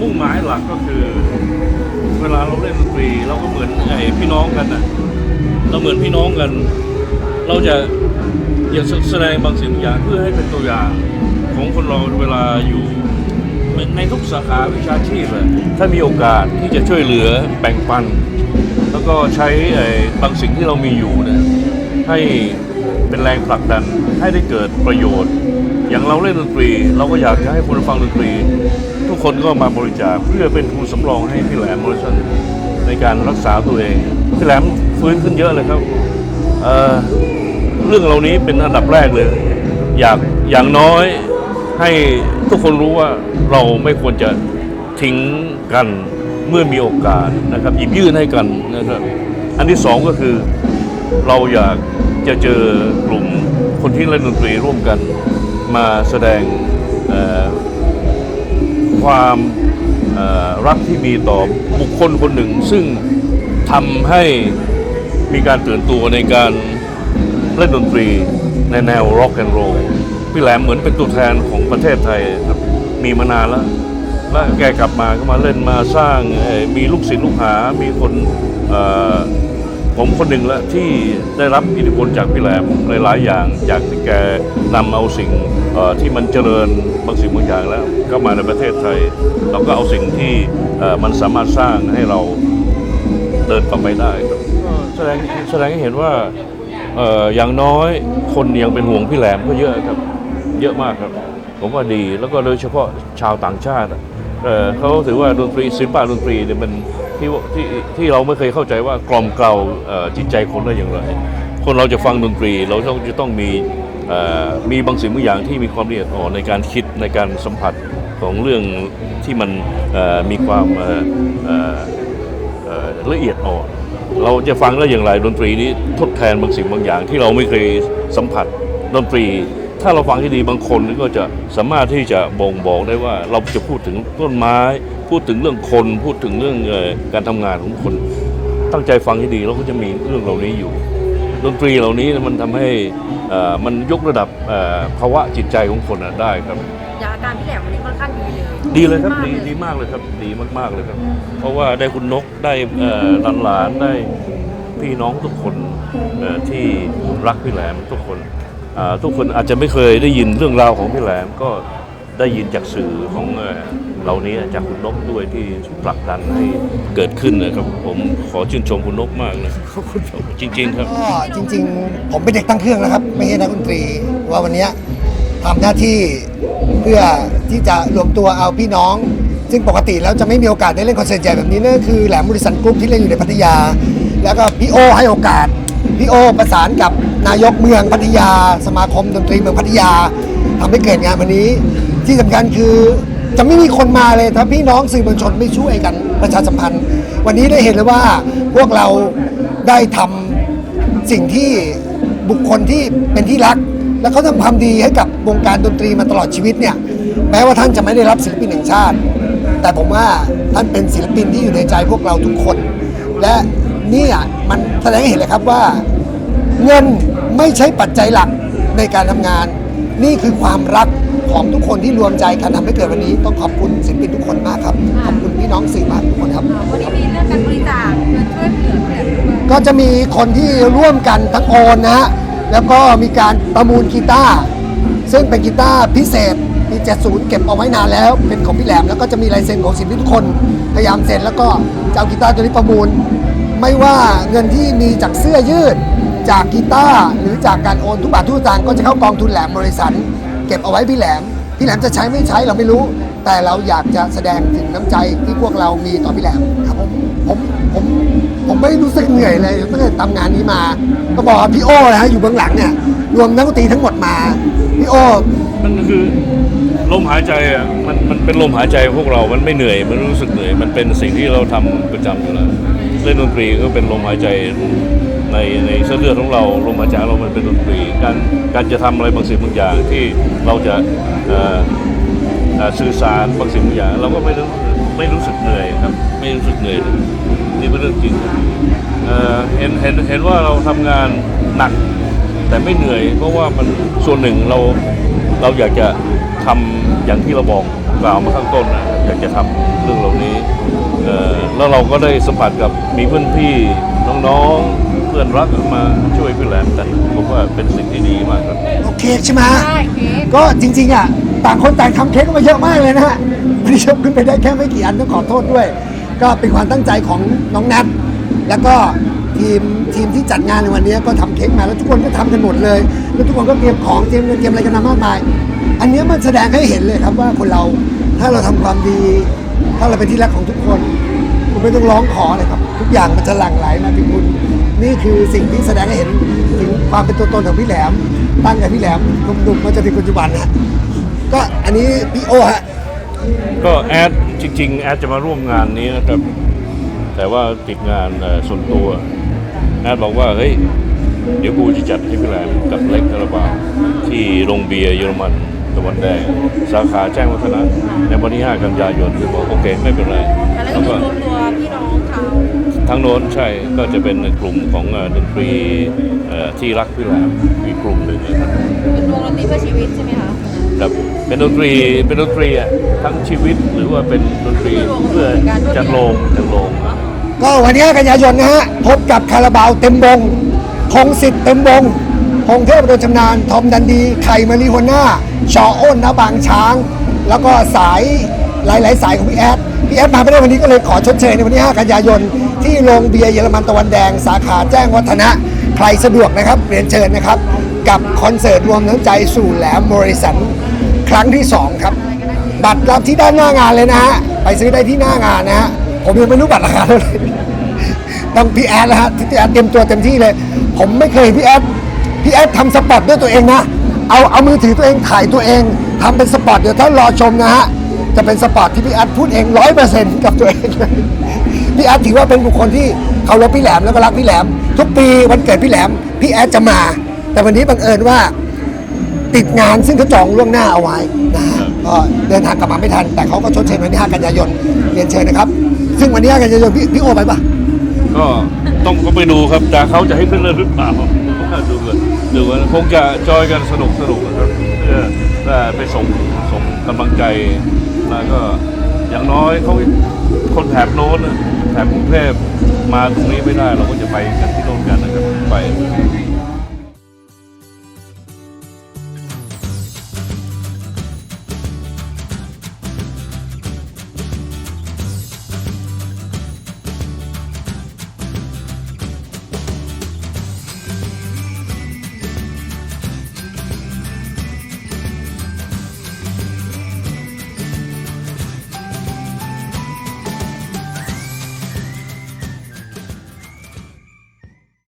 มุ่งหมายหลักก็คือ เวลาเราเล่นดนตรีเราก็เหมือนไอ้พี่น้องกันนะเราเหมือนพี่น้องกัน เราจะอยากแสดงบางสิ่งบางอย่างเพื่อให้เป็นตัวอย่างของคนเราเวลาอยู่ในทุกสาขาวิชาชีพเลยถ้ามีโอกาสที่จะช่วยเหลือแบ่งปัน แล้วก็ใช้ไอ้บางสิ่งที่เรามีอยู่เนี่ยให้เป็นแรงผลักดันให้ได้เกิดประโยชน์ อย่างเราเล่นดนตรี เราก็อยากจะให้คนฟังดนตรี ทุกคนก็มาบริจาคเพื่อเป็นทุนสำรองให้พี่แหลมบริษัทในการรักษาตัวเองพี่แหลมฟื้นขึ้นเยอะเลยครับเเรื่องเหล่านี้เป็นอันดับแรกเลย อยากอย่างน้อยให้ทุกคนรู้ว่าเราไม่ควรจะทิ้งกันเมื่อมีโอกาสนะครับหยิบยื่นให้กันนะครับอันที่สองก็คือเราอยากจะเจอกลุ่มคนที่เล่นดนตรีร่วมกัน มาแสดงความรักที่มีต่อบุคคลคนหนึ่ง ซึ่งทำให้มีการตื่นตัวในการเล่นดนตรีในแนวร็อกแอนด์โรลพี่แหลมเหมือนเป็นตัวแทนของประเทศไทยครับมีมานานแล้ว แล้วแกกลับมาก็มาเล่นมาสร้างมีลูกศิษย์ลูกหา มีคนอ ผมคนหนึ่งแล้วที่ได้รับอิทธิพลจากพี่แหลมหลายๆอย่างจากที่แกนำเอาสิ่งที่มันเจริญบางสิ่งบางอย่างแล้วก็มาในประเทศไทย เราก็เอาสิ่งที่มันสามารถสร้างให้เราเดินต่อไปได้ครับแสดงแสดงให้เห็นว่าออย่างน้อยคนยังเป็นห่วงพี่แหลมก็เยอะครับเยอะมากครับ ผมว่าดีแล้วก็โดยเฉพาะชาวต่างชาติ เอ่อเขาถือว่าดนตรีศิลปะดนตรีเนี่ยมันที่ที่ที่เราไม่เคยเข้าใจว่ากล่อมเกลาเอ่อจิตใจคนได้อย่างไร คนเราจะฟังดนตรีเราต้องจะต้องมีเอ่อมีบางสิ่งบางอย่างที่มีความละเอียดอ่อนในการคิดในการสัมผัสของเรื่องที่มันเอ่อมีความเอ่อเอ่อเอ่อละเอียดอ่อนเราจะฟังได้อย่างไรดนตรีนี้ทดแทนบางสิ่งบางอย่างที่เราไม่เคยสัมผัสดนตรี ถ้าเราฟังที่ดีบางคนก็จะสามารถที่จะบ่งบอกได้ว่าเราจะพูดถึงต้นไม้ พูดถึงเรื่องคน พูดถึงเรื่องเอ่อการทำงานของคน ตั้งใจฟังให้ดีเราก็จะมีเรื่องเหล่านี้อยู่ ดนตรีเหล่านี้มันทำให้เอ่อมันยกระดับเอ่อภาวะจิตใจของคนอะได้ครับอย่างอาการพี่แหลมวันนี้ค่อนข้างดีเลยดีเลยครับมากดีเลยดีมากเลยครับดีมากๆเลยครับ เพราะว่าได้คุณนกได้เอ่อหลานๆได้พี่น้องทุกคนเอ่อที่รักพี่แหลมทุกคนอ่า ทุกคนอาจจะไม่เคยได้ยินเรื่องราวของพี่แหลมก็ได้ยินจากสื่อของเหล่านี้จากคุณนกด้วยที่ผลักดันให้เกิดขึ้นนะครับ ผมขอชื่นชมคุณนกมากนะครับจริง ๆ ครับก็จริง ๆ ผมเป็นเด็กตั้งเครื่องนะครับ ไม่ใช่นักดนตรีว่าวันนี้ยทำหน้าที่เพื่อที่จะรวมตัวเอาพี่น้อง ซึ่งปกติแล้วจะไม่มีโอกาสได้เล่นคอนเสิร์ตใหญ่แบบนี้นั่นคือแหลมบริสันกรุ๊ปที่เล่นอยู่ในพัทยา แล้วก็พี่โอให้โอกาส พี่โอประสานกับนายกเมืองพัทยา สมาคมดนตรีเมืองพัทยาทำให้เกิดงานวันนี้ ที่สำคัญคือจะไม่มีคนมาเลยถ้าพี่น้องสื่อมวลชนไม่ช่วยกันประชาสัมพันธ์ วันนี้ได้เห็นเลยว่าพวกเราได้ทำสิ่งที่บุคคลที่เป็นที่รัก และเขาทำความดีให้กับวงการดนตรีมาตลอดชีวิตเนี่ยแม้ว่าท่านจะไม่ได้รับศิลปินแห่งชาติ แต่ผมว่าท่านเป็นศิลปินที่อยู่ในใจพวกเราทุกคน และ เนี่ยมันแสดงให้เห็นเลยครับว่า เงินไม่ใช่ปัจจัยหลักในการทำงาน นี่คือความรักของทุกคนที่รวมใจกันทำให้เกิดวันนี้ ต้องขอบคุณศิลปินทุกคนมากครับ ขอบคุณพี่น้องสื่อมากทุกคนครับ วันนี้มีเรื่องการบริจาคเงินช่วยเหลือพี่แหลมด้วยก็จะมีคนที่ร่วมกันทั้งโอนนะฮะ แล้วก็มีการประมูลกีตาร์ซึ่งเป็นกีตาร์พิเศษมี70เก็บเอาไว้นานแล้ว เป็นของพี่แหลมแล้วก็จะมีลายเซ็นของศิลปินทุกคนพยายามเซ็นแล้วก็จะเอากีตาร์ตัวนี้ประมูล ไม่ว่าเงินที่มีจากเสื้อยืด จากกีตาร์หรือจากการโอนทุกบาททุกสตางค์ก็จะเข้ากองทุนแหลมบริษัทเก็บเอาไว้พี่แหลม พี่แหลมจะใช้ไม่ใช้เราไม่รู้ แต่เราอยากจะแสดงถึงน้ำใจที่พวกเรามีต่อพี่แหลมครับผมผมผมผมไม่รู้สึกเหนื่อยเลยตั้งแต่ทำงานนี้มา ก็บอกว่าพี่โอ้นะฮะอยู่เบื้องหลังเนี่ยรวมนักดนตรีทั้งหมดมาพี่โอ้ มันคือลมหายใจอะมันมันเป็นลมหายใจพวกเรา มันไม่เหนื่อย มันไม่รู้สึกเหนื่อย มันเป็นสิ่งที่เราทำประจำอยู่แล้ว เล่นดนตรีก็เป็นลมหายใจในในเส้นเลือดของเราลมหายใจของเรามันเป็นดนตรี การการจะทำอะไรบางสิ่งบางอย่างที่เราจะอ่อเอ่อสื่อสารบางสิ่งบางอย่าง เราก็ไม่รู้ไม่รู้สึกเหนื่อยครับ ไม่รู้สึกเหนื่อยนี่เป็นเรื่องจริงเอ่อเห็นเห็นเห็นว่าเราทำงานหนักแต่ไม่เหนื่อย เพราะว่ามันส่วนหนึ่งเราเราอยากจะทำอย่างที่เราบอกกล่าวมาข้างต้นนะอยากจะทำเรื่องเหล่านี้ แล้วเราก็ได้สัมผัสกับมีเพื่อนพี่น้องๆเพื่อนรักมาช่วยพี่แหลมกันผมว่าเป็นสิ่งที่ดีมากครับโอเคใช่ไหมใช่เค้กก็จริงๆอะต่างคนต่างทำเค้กมาเยอะมากเลยนะฮะวันนี้ชมขึ้นไปได้แค่ไม่กี่อันต้องขอโทษด้วย ก็เป็นความตั้งใจของน้องนัทแล้วก็ทีมทีมที่จัดงานในวันนี้ก็ทำเค้กมาแล้วทุกคนก็ทำกันหมดเลย แล้วทุกคนก็เตรียมของเตรียมเงินเตรียมอะไรกันมามากมาย อันเนี้ยมันแสดงให้เห็นเลยครับว่าคนเราถ้าเราทำความดี ถ้าเราเป็นที่รักของทุกคน คุณไม่ต้องร้องขอเลยครับ ทุกอย่างมันจะหลั่งไหลมาถึงคุณนี่คือสิ่งที่แสดงให้เห็นถึงความเป็นตัวตนของพี่แหลม ตั้งแต่พี่แหลมหนุ่มๆมาจนถึงปัจจุบันนะก็อันนี้พี่โอฮะก็แอดจริง ๆ แอดจะมาร่วมงานนี้นะครับ แต่ว่าติดงานเอ่อส่วนตัวแอดบอกว่าเฮ้ยเดี๋ยวกูจะจัดให้พี่แหลมกับเล็กคาราบาวที่โรงเบียร์เยอรมันตะวันแดงสาขาแจ้งวัฒนะในวันที่ 5 กันยายนคือบอกโอเค ไม่เป็นไรแล้วก็มีรวม ทั้งโน้นใช่ก็จะเป็นกลุ่มของเอ่อดนตรีเอ่อที่รักพี่แหลมอีกกลุ่มหนึ่งนะครับเป็นวงดนตรีเพื่อชีวิตใช่ไหมคะครับเป็นดนตรีเป็นดนตรีอะทั้งชีวิตหรือว่าเป็นดนตรีเพื่อจัดโลงจัดโลงก็วันนี้กันยายนนะฮะพบกับคาราบาวเต็มวงพงศิษฐ์เต็มวงพงเทพโดนชำนาญทอมดันดีไข่มารีหัวหน้าชออ้นนะบางช้าง แล้วก็สาย หลาย ๆ สายของพี่แอดพี่แอดมาไม่ได้วันนี้ก็เลยขอชดเชยในวันที่ 5 กันยายน ที่โรงเบียร์เยอรมันตะวันแดง สาขาแจ้งวัฒนะ ใครสะดวกนะครับเรียนเชิญนะครับ กับคอนเสิร์ตรวมน้ำใจสู่แหลมโมริสันครั้งที่ 2 ครับ บัตรรับที่ด้านหน้างานเลยนะฮะไปซื้อได้ที่หน้างานนะฮะผมยังไม่รู้บัตรราคาเท่าไหร่ต้องพี่แอดแล้วฮะพี่แอดเตรียมตัวเต็มที่เลย ผมไม่เคยพี่แอดพี่แอดทำสปอตด้วยตัวเองนะเอาเอามือถือตัวเองถ่ายตัวเองทำเป็นสปอตเดี๋ยวถ้านรอชมนะฮะ จะเป็นสปอตที่พี่แอดพูดเองร้อยเปอร์เซ็นต์กับตัวเองเลยพี่แอดถือว่าเป็นบุคคลที่เคารพพี่แหลมแล้วก็รักพี่แหลม ทุกปีวันเกิดพี่แหลม พี่แอดจะมา แต่วันนี้บังเอิญว่า ติดงานซึ่งเขาจองล่วงหน้าเอาไว้นะฮะก็เดินทางกลับมาไม่ทัน แต่เขาก็ชดเชยวันที่5กันยายนเรียนเชิญนะครับ ซึ่งวันที่5กันยายนพี่พี่โอไปปะก็ต้องก็ไปดูครับแต่เขาจะให้ขึ้นเลยหรือเปล่าดูกันดูกันคงจะจอยกันสนุกสนุกนะครับเพื่อเพื่อไปส่งส่งกำลังใจ แล้วก็อย่างน้อยเขาคนแถบโน้นแถบกรุงเทพมาตรงนี้ไม่ได้เราก็จะไปกันที่โน้นกันนะครับไป